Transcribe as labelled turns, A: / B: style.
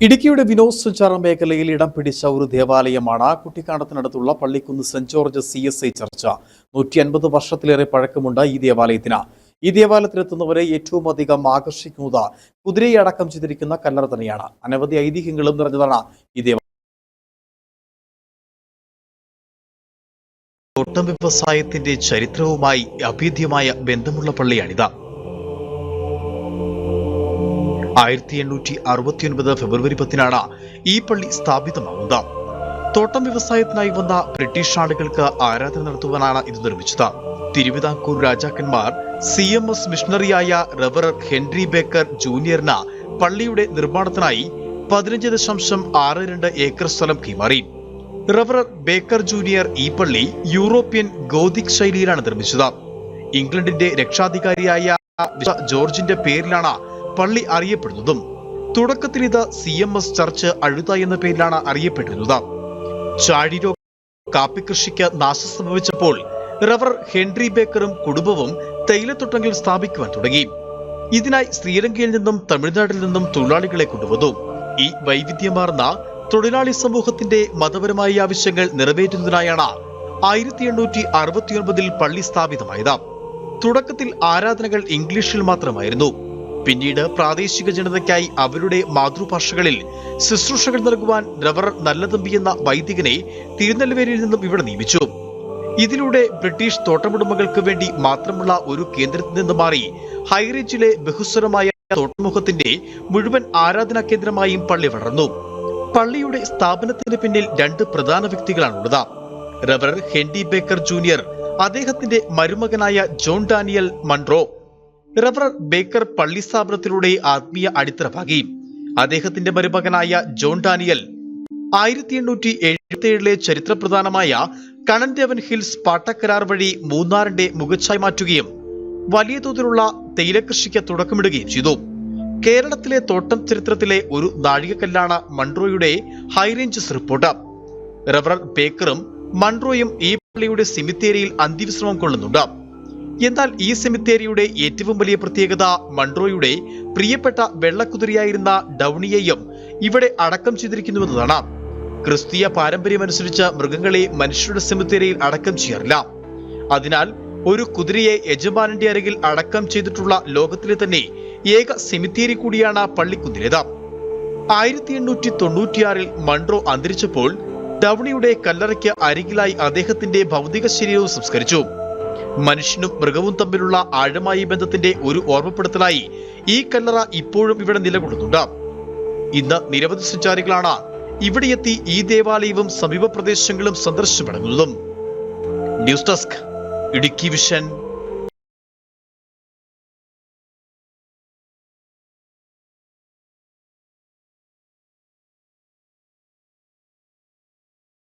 A: ഇടുക്കിയുടെ വിനോദസഞ്ചാര മേഖലയിൽ ഇടം പിടിച്ച ഒരു ദേവാലയമാണ് കുട്ടിക്കാണത്തിനടുത്തുള്ള Pallikkunnu saint George C S I church. നൂറ്റി അൻപത് വർഷത്തിലേറെ പഴക്കമുണ്ട് ഈ ദേവാലയത്തിന്. ഈ ദേവാലയത്തിലെത്തുന്നവരെ ഏറ്റവും അധികം ആകർഷിക്കുന്നത് കുതിരയെ അടക്കം ചെയ്തിരിക്കുന്ന കല്ലറ തന്നെയാണ്. അനവധി ഐതിഹ്യങ്ങളും നിറഞ്ഞതാണ് ഈ ദേവാലയം വ്യവസായത്തിന്റെ ചരിത്രവുമായി അഭേദ്യമായ ബന്ധമുള്ള പള്ളിയാണിത്. ആയിരത്തി എണ്ണൂറ്റി അറുപത്തിയൊൻപത് ഫെബ്രുവരി പത്തിനാണ് ഈ പള്ളി സ്ഥാപിതമാവുന്നത്. തോട്ടം വ്യവസായത്തിനായി വന്ന ബ്രിട്ടീഷ് ആളുകൾക്ക് ആരാധന നടത്തുവാനാണ് ഇത് നിർമ്മിച്ചത്. തിരുവിതാംകൂർ രാജാക്കന്മാർ സി എം എസ് മിഷണറിയായ റവറർ ഹെൻറി ബേക്കർ ജൂനിയറിന് പള്ളിയുടെ നിർമ്മാണത്തിനായി പതിനഞ്ച് ദശാംശം ആറ് രണ്ട് ഏക്കർ സ്ഥലം കൈമാറി. റവറർ ബേക്കർ ജൂനിയർ ഈ പള്ളി യൂറോപ്യൻ ഗോതിക് ശൈലിയിലാണ് നിർമ്മിച്ചത്. ഇംഗ്ലണ്ടിന്റെ രക്ഷാധികാരിയായ ജോർജിന്റെ പേരിലാണ് പള്ളി അറിയപ്പെടുന്നതും തുടക്കത്തിൽ ഇത് C M S church Azhutha എന്ന പേരിലാണ് അറിയപ്പെട്ടിരുന്നത്. ചാഴിരോ കാപ്പിക്കൃഷിക്ക് നാശം സംഭവിച്ചപ്പോൾ റവർ ഹെൻറി ബേക്കറും കുടുംബവും തേയിലത്തൊട്ടങ്ങൾ സ്ഥാപിക്കുവാൻ തുടങ്ങി. ഇതിനായി ശ്രീലങ്കയിൽ നിന്നും തമിഴ്നാട്ടിൽ നിന്നും തൊഴിലാളികളെ കൊണ്ടുവന്നു. ഈ വൈവിധ്യമാർന്ന തൊഴിലാളി സമൂഹത്തിന്റെ മതപരമായ ആവശ്യങ്ങൾ നിറവേറ്റുന്നതിനായാണ് ആയിരത്തി എണ്ണൂറ്റി അറുപത്തിയൊൻപതിൽ പള്ളി സ്ഥാപിതമായത്. തുടക്കത്തിൽ ആരാധനകൾ ഇംഗ്ലീഷിൽ മാത്രമായിരുന്നു. പിന്നീട് പ്രാദേശിക ജനതയ്ക്കായി അവരുടെ മാതൃഭാഷകളിൽ ശുശ്രൂഷകൾ നൽകുവാൻ ഡ്രവർ നല്ലതമ്പി എന്ന വൈദികനെ തിരുനെൽവേലിയിൽ നിന്നും ഇവിടെ നിയമിച്ചു. ഇതിലൂടെ ബ്രിട്ടീഷ് തോട്ടമുടമകൾക്ക് വേണ്ടി മാത്രമുള്ള ഒരു കേന്ദ്രത്തിൽ നിന്ന് മാറി ഹൈറേഞ്ചിലെ ബഹുസ്വരമായ തോട്ടമുഖത്തിന്റെ മുഴുവൻ ആരാധനാ കേന്ദ്രമായും പള്ളി വളർന്നു. പള്ളിയുടെ സ്ഥാപനത്തിന് പിന്നിൽ രണ്ട് പ്രധാന വ്യക്തികളാണുള്ളത്. റവർ ഹെൻഡി ബേക്കർ ജൂനിയർ അദ്ദേഹത്തിന്റെ മരുമകനായ ജോൺ ഡാനിയൽ മൺട്രോ റവർ ബേക്കർ പള്ളി സ്ഥാപനത്തിലൂടെ ആത്മീയ അടിത്തറ പാകി. അദ്ദേഹത്തിന്റെ മരുമകനായ ജോൺ ഡാനിയൽ ആയിരത്തി എണ്ണൂറ്റി എഴുപത്തി ഏഴിലെ ചരിത്രപ്രധാനമായ കണൻദേവൻ ഹിൽസ് പാട്ടക്കരാർ വഴി മൂന്നാറിന്റെ മുഖച്ഛായ മാറ്റുകയും വലിയ തോതിലുള്ള തേയിലകൃഷിക്ക് തുടക്കമിടുകയും ചെയ്തു. കേരളത്തിലെ തോട്ടം ചരിത്രത്തിലെ ഒരു നാഴികക്കല്ലാണ് മൺട്രോയുടെ ഹൈറേഞ്ചസ് റിപ്പോർട്ട്. റവർ ബേക്കറും മൺട്രോയും ഈ പള്ളിയുടെ സിമിത്തേരിയിൽ അന്ത്യവിശ്രമം കൊള്ളുന്നുണ്ട്. എന്നാൽ ഈ സെമിത്തേരിയുടെ ഏറ്റവും വലിയ പ്രത്യേകത മൺട്രോയുടെ പ്രിയപ്പെട്ട വെള്ളക്കുതിരയായിരുന്ന ഡൗണിയെയും ഇവിടെ അടക്കം ചെയ്തിരിക്കുന്നുവെന്നതാണ്. ക്രിസ്തീയ പാരമ്പര്യമനുസരിച്ച് മൃഗങ്ങളെ മനുഷ്യരുടെ സെമിത്തേരിയിൽ അടക്കം ചെയ്യാറില്ല. അതിനാൽ ഒരു കുതിരയെ യജമാനന്റെ അരികിൽ അടക്കം ചെയ്തിട്ടുള്ള ലോകത്തിലെ തന്നെ ഏക സെമിത്തേരി കൂടിയാണ് പള്ളിക്കുതിരേത്. ആയിരത്തി എണ്ണൂറ്റി തൊണ്ണൂറ്റിയാറിൽ മൺട്രോ അന്തരിച്ചപ്പോൾ ഡൗണിയുടെ കല്ലറയ്ക്ക് അരികിലായി അദ്ദേഹത്തിന്റെ ഭൗതിക ശരീരവും സംസ്കരിച്ചു. മനുഷ്യനും മൃഗവും തമ്മിലുള്ള ആഴമായ ബന്ധത്തിന്റെ ഒരു ഓർമ്മപ്പെടുത്തലായി ഈ കല്ലറ ഇപ്പോഴും ഇവിടെ നിലകൊള്ളുന്നുണ്ട്. ഇന്ന് നിരവധി സഞ്ചാരികളാണ് ഇവിടെയെത്തി ഈ ദേവാലയവും സമീപ പ്രദേശങ്ങളും സന്ദർശിച്ചു മടങ്ങുന്നതും. News desk Idukki vision.